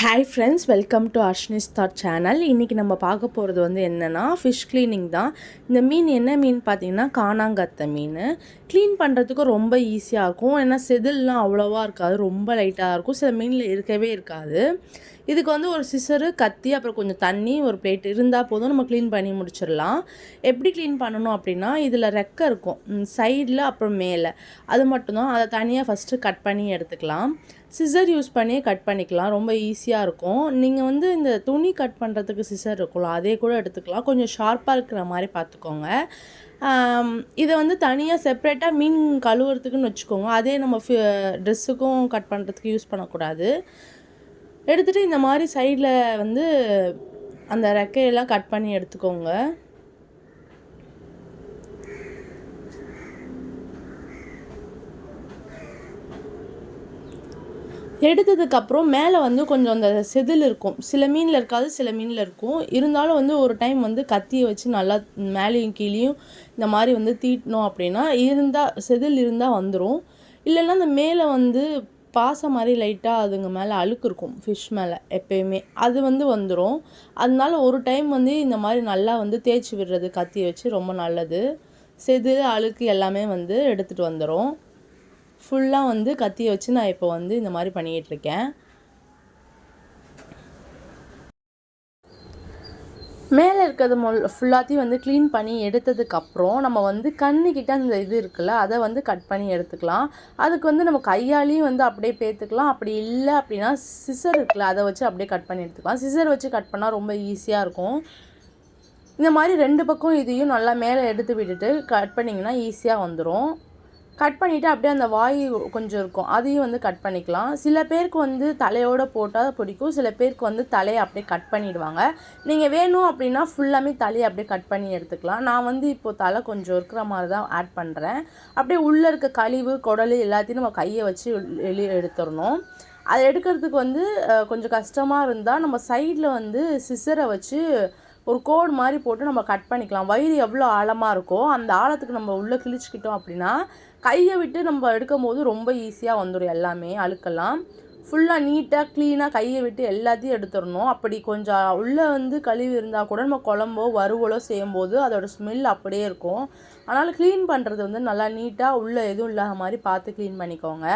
Hi friends welcome to Arshni's thought channel இன்றைக்கி நம்ம பார்க்க போகிறது வந்து என்னென்னா ஃபிஷ் க்ளீனிங் தான். இந்த மீன் என்ன மீன் பார்த்தீங்கன்னா காணாங்கத்தை மீன். க்ளீன் பண்ணுறதுக்கு ரொம்ப ஈஸியாக இருக்கும். ஏன்னா செதில்லாம் அவ்வளோவா இருக்காது. ரொம்ப லைட்டாக இருக்கும். சில மீனில் இருக்கவே இருக்காது. இதுக்கு வந்து ஒரு சிசரு கத்தி அப்புறம் கொஞ்சம் தண்ணி ஒரு பிளேட் இருந்தால் போதும். நம்ம க்ளீன் பண்ணி முடிச்சிடலாம். எப்படி க்ளீன் பண்ணணும் அப்படின்னா இதில் ரெக்கை இருக்கும். சைடில் அப்புறம் மேலே. அது மட்டும்தான். அதை தனியாக ஃபஸ்ட்டு கட் பண்ணி எடுத்துக்கலாம். சிசர் யூஸ் பண்ணி கட் பண்ணிக்கலாம். ரொம்ப ஈஸியாக இருக்கும். நீங்கள் வந்து இந்த துணி கட் பண்ணுறதுக்கு சிசர் இருக்கும்ல அதே கூட எடுத்துக்கலாம். கொஞ்சம் ஷார்ப்பாக இருக்கிற மாதிரி பார்த்துக்கோங்க. இதை வந்து தனியாக செப்ரேட்டாக மீன் கழுவுறதுக்குன்னு வச்சுக்கோங்க. அதே நம்ம ட்ரெஸ்ஸுக்கும் கட் பண்ணுறதுக்கு யூஸ் பண்ணக்கூடாது. எடுத்துகிட்டு இந்த மாதிரி சைடில் வந்து அந்த ரெக்கையெல்லாம் கட் பண்ணி எடுத்துக்கோங்க. எடுத்ததுக்கப்புறம் மேலே வந்து கொஞ்சம் அந்த செதில் இருக்கும். சில மீனில் இருக்காது சில மீனில் இருக்கும். இருந்தாலும் வந்து ஒரு டைம் வந்து கத்தியை வச்சு நல்லா மேலேயும் கீழேயும் இந்த மாதிரி வந்து தீட்டினோம் அப்படின்னா இருந்தால் செதில் இருந்தால் வந்துடும் இல்லைன்னா அந்த மேலே வந்து பாசம் மாதிரி லைட்டாக அதுங்க மேலே அழுக்கு இருக்கும் ஃபிஷ் மேலே எப்பயுமே. அது வந்து வந்துடும் அதனால ஒரு டைம் வந்து இந்த மாதிரி நல்லா வந்து தேய்ச்சி விடுறது கத்தி வச்சு ரொம்ப நல்லது. செது அழுக்கு எல்லாமே வந்து எடுத்துகிட்டு வந்துடும் ஃபுல்லாக வந்து கத்தியை வச்சு நான் இப்போ வந்து இந்த மாதிரி பண்ணிக்கிட்டு இருக்கேன். இருக்கிறது மொல் ஃபுல்லாத்தையும் வந்து க்ளீன் பண்ணி எடுத்ததுக்கப்புறம் நம்ம வந்து கண்ணுக்கிட்ட அந்த இது இருக்குல்ல அதை வந்து கட் பண்ணி எடுத்துக்கலாம். அதுக்கு வந்து நம்ம கையாலேயும் வந்து அப்படியே பேத்துக்கலாம். அப்படி இல்லை அப்படின்னா சிசர் இருக்குல்ல அதை வச்சு அப்படியே கட் பண்ணி எடுத்துக்கலாம். சிசர் வச்சு கட் பண்ணால் ரொம்ப ஈஸியாக இருக்கும். இந்த மாதிரி ரெண்டு பக்கம் இதையும் நல்லா மேலே எடுத்து விட்டுட்டு கட் பண்ணிங்கன்னா ஈஸியாக வந்துடும் கட் பண்ணிவிட்டு அப்படியே அந்த வாய் கொஞ்சம் இருக்கும். அதையும் வந்து கட் பண்ணிக்கலாம். சில பேருக்கு வந்து தலையோடு போட்டால் பிடிக்கும். சில பேருக்கு வந்து தலையை அப்படியே கட் பண்ணிவிடுவாங்க நீங்கள் வேணும் அப்படின்னா ஃபுல்லாமே தலையை அப்படியே கட் பண்ணி எடுத்துக்கலாம். நான் வந்து இப்போது தலை கொஞ்சம் இருக்கிற மாதிரி தான் ஆட் பண்ணுறேன் அப்படியே உள்ளே இருக்க கழிவு குடல் எல்லாத்தையும் நம்ம கையை வச்சு வெளியே எடுத்துடணும். அதை எடுக்கிறதுக்கு வந்து கொஞ்சம் கஷ்டமாக இருந்தால் நம்ம சைடில் வந்து சிசரை வச்சு ஒரு கோடு மாதிரி போட்டு நம்ம கட் பண்ணிக்கலாம். வயிறு எவ்வளோ ஆழமாக இருக்கோ அந்த ஆழத்துக்கு நம்ம உள்ளே கிழிச்சிக்கிட்டோம் அப்படின்னா கையை விட்டு நம்ம எடுக்கும் போது ரொம்ப ஈஸியாக வந்துடும் எல்லாமே அழுக்கெல்லாம். ஃபுல்லாக நீட்டாக க்ளீனாக கையை விட்டு எல்லாத்தையும் எடுத்துடணும். அப்படி கொஞ்சம் உள்ளே வந்து கழுவி இருந்தால் கூட நம்ம குழம்போ வறுவலோ செய்யும்போது அதோடய ஸ்மெல் அப்படியே இருக்கும். அதனால் க்ளீன் பண்ணுறது வந்து நல்லா நீட்டாக உள்ளே எதுவும் இல்லாத மாதிரி பார்த்து க்ளீன் பண்ணிக்கோங்க.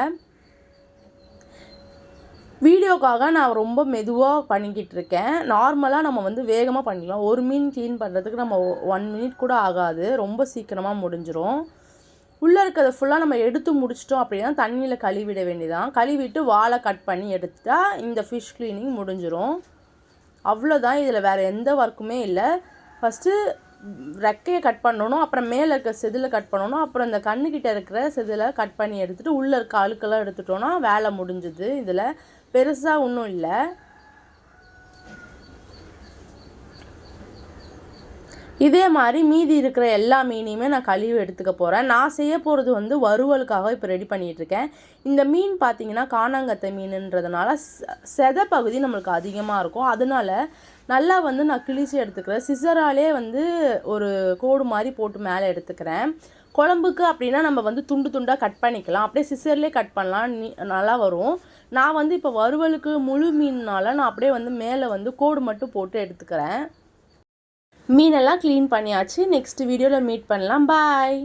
வீடியோக்காக நான் ரொம்ப மெதுவாக பண்ணிக்கிட்டு இருக்கேன். நார்மலாக நம்ம வந்து வேகமாக பண்ணிக்கலாம் ஒரு மீன் க்ளீன் பண்ணுறதுக்கு நம்ம ஒன் மினிட் கூட ஆகாது. ரொம்ப சீக்கிரமாக முடிஞ்சிடும் உள்ளே இருக்கிறத ஃபுல்லாக நம்ம எடுத்து முடிச்சிட்டோம் அப்படின்னா தண்ணியில் கழுவிட வேண்டியதான் கழுவிட்டு வாழை கட் பண்ணி எடுத்துட்டா இந்த ஃபிஷ் க்ளீனிங் முடிஞ்சிடும் அவ்வளோதான் இதில் வேறு எந்த ஒர்க்குமே இல்லை. ஃபஸ்ட்டு ரெக்கையை கட் பண்ணணும். அப்புறம் மேலே இருக்க செதில் கட் பண்ணணும். அப்புறம் இந்த கண்ணுக்கிட்ட இருக்கிற செதிலை கட் பண்ணி எடுத்துகிட்டு உள்ளே இருக்க அழுக்கெல்லாம் எடுத்துட்டோன்னா வேலை முடிஞ்சுது. இதில் பெருசாக ஒன்றும் இல்லை. இதே மாதிரி மீதி இருக்கிற எல்லா மீனையுமே நான் கழுவி எடுத்துக்க போகிறேன் நான் செய்ய போகிறது வந்து வறுவலுக்காக இப்போ ரெடி பண்ணிகிட்ருக்கேன் இந்த மீன் பார்த்தீங்கன்னா காணாங்கத்தை மீனுன்றதுனால செத பகுதி நம்மளுக்கு அதிகமாக இருக்கும். அதனால நல்லா வந்து நான் கிழிச்சு எடுத்துக்கிறேன். சிசராலே வந்து ஒரு கோடு மாதிரி போட்டு மேலே எடுத்துக்கிறேன். குழம்புக்கு அப்படின்னா நம்ம வந்து துண்டு துண்டாக கட் பண்ணிக்கலாம். அப்படியே சிசர்லேயே கட் பண்ணலாம். நீ நல்லா வரும். நான் வந்து இப்போ வறுவலுக்கு முழு மீன்னால நான் அப்படியே வந்து மேலே வந்து கோடு மட்டும் போட்டு எடுத்துக்கிறேன். மீனெல்லாம் க்ளீன் பண்ணியாச்சு. நெக்ஸ்ட் வீடியோவில் மீட் பண்ணலாம். பாய்